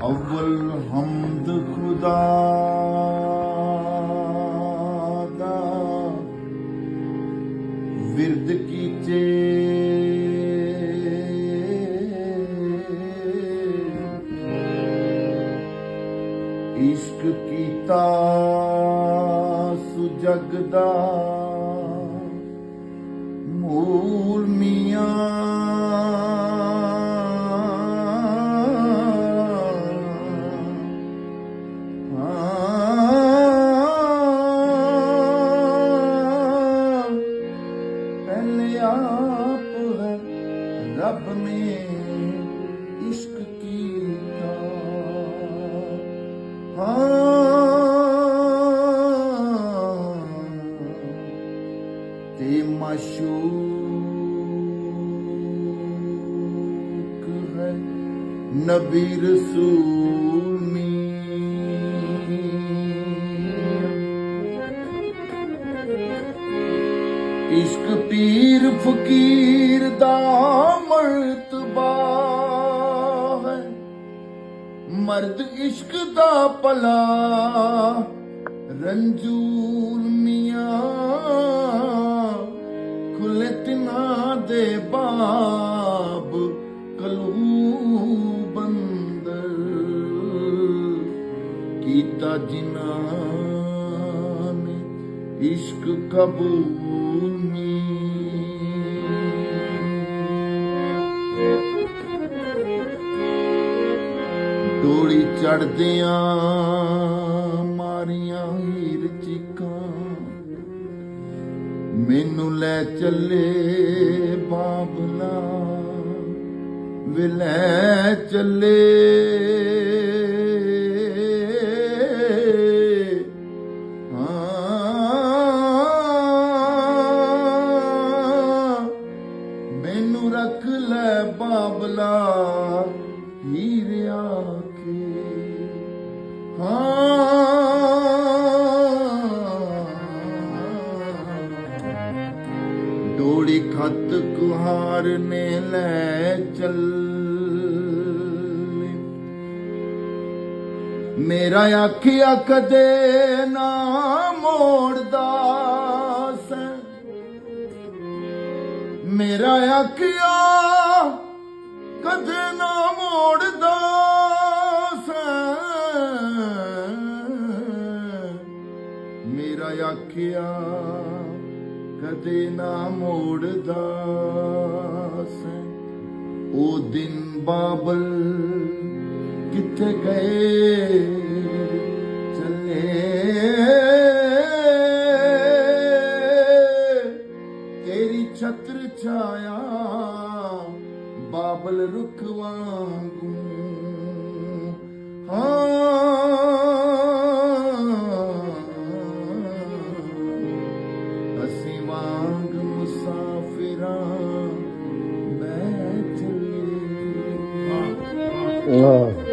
ਅਵਲ ਹਮਦ ਖੁਦਾ ਦਾ ਵਿਰਦ ਕੀਚੇ ਇਸ਼ਕ ਕੀਤਾ ਸੁਜਗਦਾ ਮੂਲ ਹਾਂ ਤੇ ਮਾਸ਼ੂਕ ਹੈ ਨਬੀ ਰਸੂਲ ਮੀਆਂ ਇਸ਼ਕ ਪੀਰ ਫਕੀਰ ਦਾ ਮਰਤਬਾ ਹੈ ਮਰਦ ਇਸ਼ਕ ਖੁੱਲੇ ਦੇ ਬਾਬ ਕਲੂ ਬੰਦਰ ਕੀਤਾ ਜਿਨ੍ਹਾਂ ਨੇ ਇਸ਼ਕ ਕਬੂਲ ਨੀ। ਡੋਲੀ ਚੜਦਿਆਂ ਮਾਰੀਆਂ ਹੀਰ ਚਿਕਾਂ ਮੈਨੂੰ ਲੈ ਚੱਲੇ ਬਾਬਲਾ। ਵੇ ਲੈ ਚੱਲੇ। ਹਾਂ। ਮੈਨੂੰ ਰੱਖ ਲੈ ਬਾਬਲਾ ਹੀਰਿਆ ਕੇ। ਹਾਂ। ਡੋੜੀ ਖਤ ਕੁਹਾਰ ਨੇ ਲੈ ਚੱਲ। ਮੇਰਾ ਆਖਿਆ ਕਦੇ ਨਾ ਮੋੜਦਾ ਸੈਂ ਮੇਰਾ ਆਖਿਆ ਕਦੇ ਨਾ ਮੋੜਦਾ ਸੈਂ ਮੇਰਾ ਆਖਿਆ ਕਦੇ ਨਾ ਮੋੜਦਾ ਸੈਂ ਉਹ ਦਿਨ ਬਾਬਲ, ਕਿੱਥੇ ਗਏ? ਚੱਲੇ। ਤੇਰੀ ਛਤਰ ਛਾਇਆ, ਬਾਬਲ ਰੁੱਖ ਵਾਂਗੂ। ਹਾਂ 嗯。